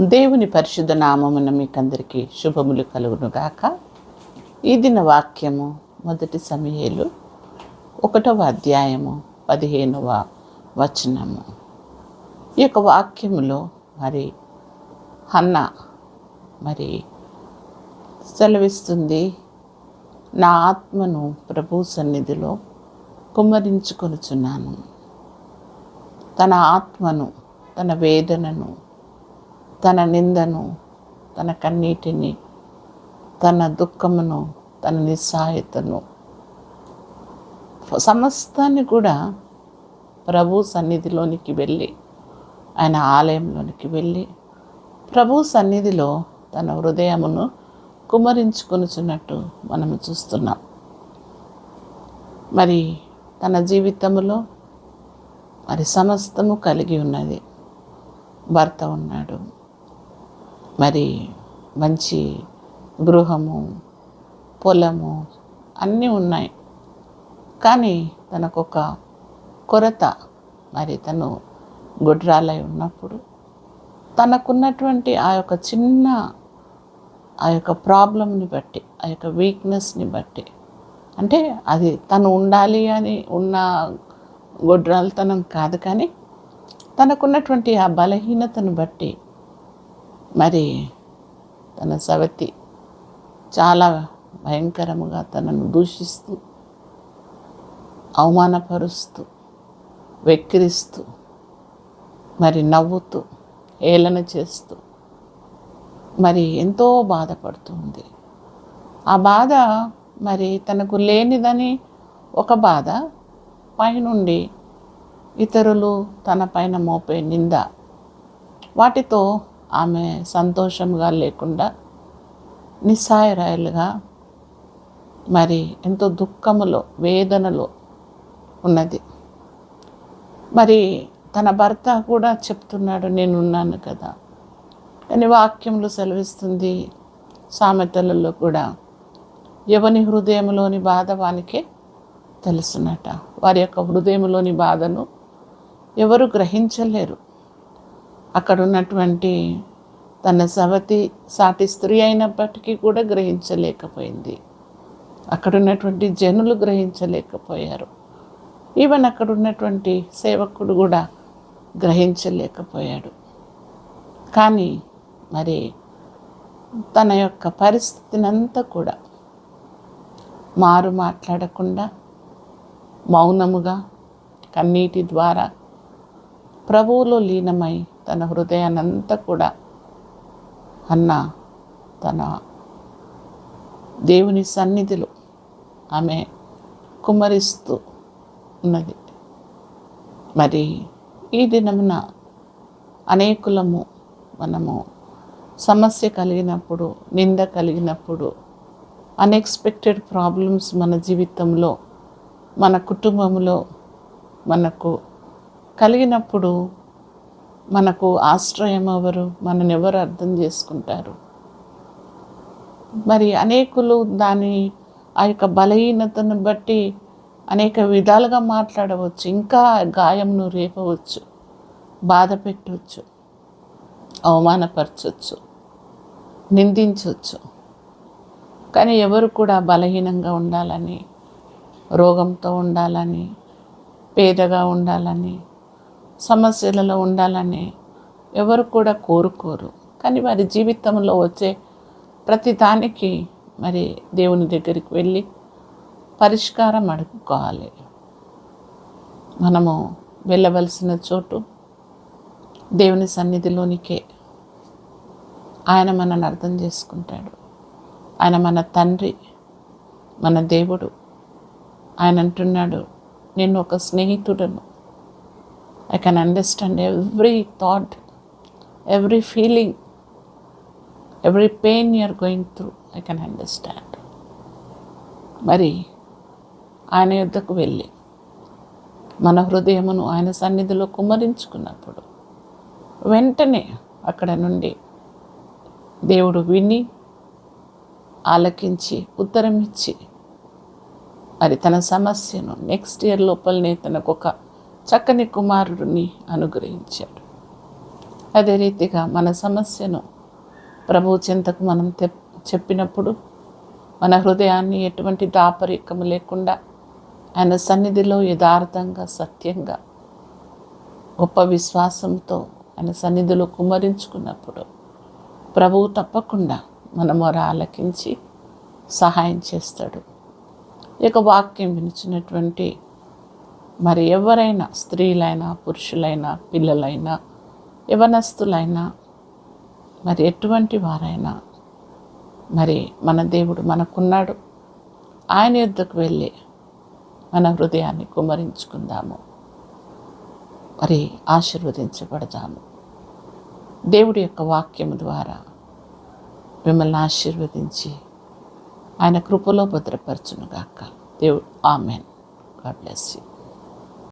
దేవుని పరిశుద్ధ నామమున మీకందరికీ శుభములు కలుగునుగాక. ఈ దిన వాక్యము మొదటి సమయలు ఒకటవ అధ్యాయము పదిహేనవ వచనము. ఈ యొక్క వాక్యములో మరి హన్న మరి సెలవిస్తుంది నా ఆత్మను ప్రభు సన్నిధిలో కుమ్మరించుకొనుచున్నాను. తన ఆత్మను తన వేదనను తన నిందను తన కన్నీటిని తన దుఃఖమును తన నిస్సహాయతను. సమస్తాన్ని కూడా ప్రభు సన్నిధిలోనికి వెళ్ళి ఆయన ఆలయంలోనికి వెళ్ళి ప్రభు సన్నిధిలో తన హృదయమును కుమరించుకొనుచున్నట్టు మనము చూస్తున్నాం. మరి తన జీవితంలో మరి సమస్తము కలిగి ఉన్నది. భర్త ఉన్నాడు. మరి మంచి గృహము పొలము అన్నీ ఉన్నాయి. కానీ తనకొక కొరత మరి తను గుడ్రాలై ఉన్నప్పుడు తనకున్నటువంటి ఆ యొక్క చిన్న ఆ యొక్క ప్రాబ్లంని బట్టి ఆ యొక్క వీక్నెస్ని బట్టి అంటే అది తను ఉండాలి అని ఉన్న గొడ్రాలతనం కాదు కానీ తనకున్నటువంటి ఆ బలహీనతను బట్టి మరి తన సవతి చాలా భయంకరముగా తనను దూషిస్తూ అవమానపరుస్తూ వెక్కిరిస్తూ మరి నవ్వుతూ ఏలన చేస్తూ మరి ఎంతో బాధపడుతుంది ఆ బాధ మరి తనకు లేనిదని ఒక బాధ పైనుండి ఇతరులు తన పైన మోపే నింద వాటితో ఆమె సంతోషంగా లేకుండా నిస్సాయరాయలుగా మరి ఎంతో దుఃఖములో వేదనలో ఉన్నది. మరి తన భర్త కూడా చెప్తున్నాడు నేనున్నాను కదా. అని వాక్యంలో సెలవిస్తుంది సామెతలలో కూడా. ఎవని హృదయంలోని బాధ వానికే తెలుసునట. వారి యొక్క హృదయంలోని బాధను ఎవరు గ్రహించలేరు. అక్కడ ఉన్నటువంటి తన సవతి సాటి స్త్రీ అయినప్పటికీ కూడా గ్రహించలేకపోయింది. అక్కడ ఉన్నటువంటి జనులు గ్రహించలేకపోయారు. ఈవెన్ అక్కడ ఉన్నటువంటి సేవకుడు కూడా గ్రహించలేకపోయాడు. కానీ మరి తన యొక్క పరిస్థితిని అంతా కూడా మారు మాట్లాడకుండా మౌనముగా కన్నీటి ద్వారా ప్రభువులో లీనమై తన హృదయాన్నంతా కూడా అన్న తన దేవుని సన్నిధిలో ఆమె కుమరిస్తూ ఉన్నది. మరి ఈ దినమున అనేకులము మనము సమస్య కలిగినప్పుడు నింద కలిగినప్పుడు అన్ఎక్స్పెక్టెడ్ ప్రాబ్లమ్స్ మన జీవితంలో మన కుటుంబంలో మనకు కలిగినప్పుడు మనకు ఆశ్రయం ఎవరు? మనని ఎవరు అర్థం చేసుకుంటారు? మరి అనేకులు దాని ఆ యొక్క బలహీనతను బట్టి అనేక విధాలుగా మాట్లాడవచ్చు. ఇంకా గాయంను రేపవచ్చు బాధ పెట్టవచ్చు అవమానపరచవచ్చు నిందించవచ్చు. కానీ ఎవరు కూడా బలహీనంగా ఉండాలని రోగంతో ఉండాలని పేదగా ఉండాలని సమస్యలలో ఉండాలని ఎవరు కూడా కోరుకోరు. కానీ వారి జీవితంలో వచ్చే ప్రతి దానికి మరి దేవుని దగ్గరికి వెళ్ళి పరిష్కారం అడుక్కోవాలి. మనము వెళ్ళవలసిన చోటు దేవుని సన్నిధిలోనికే. ఆయన మనల్ని అర్థం చేసుకుంటాడు. ఆయన మన తండ్రి మన దేవుడు. ఆయన అంటున్నాడు నేను ఒక స్నేహితుడను. I can understand every thought every feeling every pain you're going through I can understand మరి ఆయన యుద్ధకు వెళ్ళి మన హృదయమును ఆయన సన్నిధిలో కుమ్మరించుకున్నప్పుడు వెంటనే అక్కడ నుండి దేవుడు విని ఆలకించి ఉత్తరం ఇచ్చి మరి తన సమస్యను నెక్స్ట్ ఇయర్ లోపలనే తనకు ఒక చక్కని కుమారుడిని అనుగ్రహించాడు. అదే రీతిగా మన సమస్యను ప్రభు చింతకు మనం తె చెప్పినప్పుడు మన హృదయాన్ని ఎటువంటి దాపరికము లేకుండా ఆయన సన్నిధిలో యథార్థంగా సత్యంగా గొప్ప విశ్వాసంతో ఆయన సన్నిధిలో కుమరించుకున్నప్పుడు ప్రభువు తప్పకుండా మన మొర ఆలకించి సహాయం చేస్తాడు. ఈ యొక్క వాక్యం వినిచినటువంటి మరి ఎవరైనా స్త్రీలైనా పురుషులైనా పిల్లలైనా యవనస్తులైనా మరి ఎటువంటి వారైనా మరి మన దేవుడు మనకున్నాడు. ఆయన యుద్ధకు వెళ్ళి మన హృదయాన్ని కుమరించుకుందాము. మరి ఆశీర్వదించబడదాము. దేవుడి యొక్క వాక్యం ద్వారా మిమ్మల్ని ఆశీర్వదించి ఆయన కృపలో భద్రపరచునుగాక. దేవుడు ఆమెన్. God bless you.